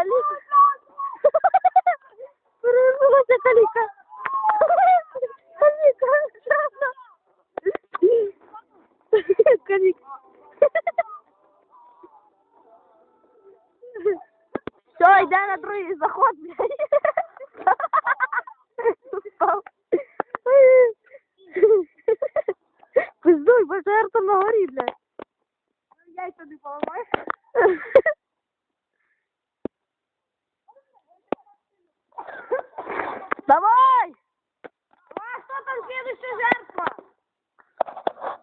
Каліка. Перевернулася каліка. Каліка. Каліка. Все, йде на другий заход, блядь. Упав. Пиздуй, бо жертва на горі, блядь. Яйця не поламаєш? Давай! А хто там следующая жертва?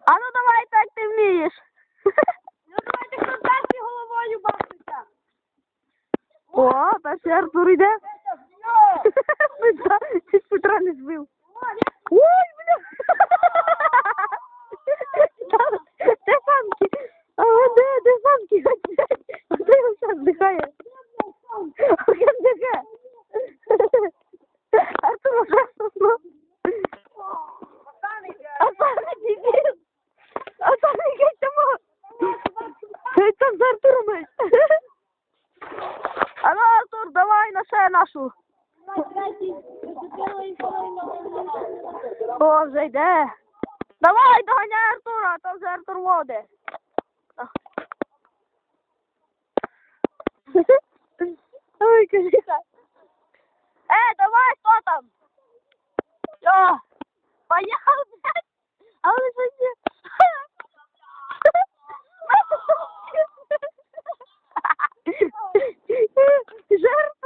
А ну давай так ти вмієш. Ну давайте хто перший головою бачиться. О, перший Артур йде. Петра, чуть Петра не збив. Ой, Хай там з Артуром. А ну, Артур, давай на ще нашу. О, вже йде. Давай, доганяй Артура, а то вже Артур води. Ой, кажіка. Е, давай, хто там? Все, поїхав, блядь. dizer?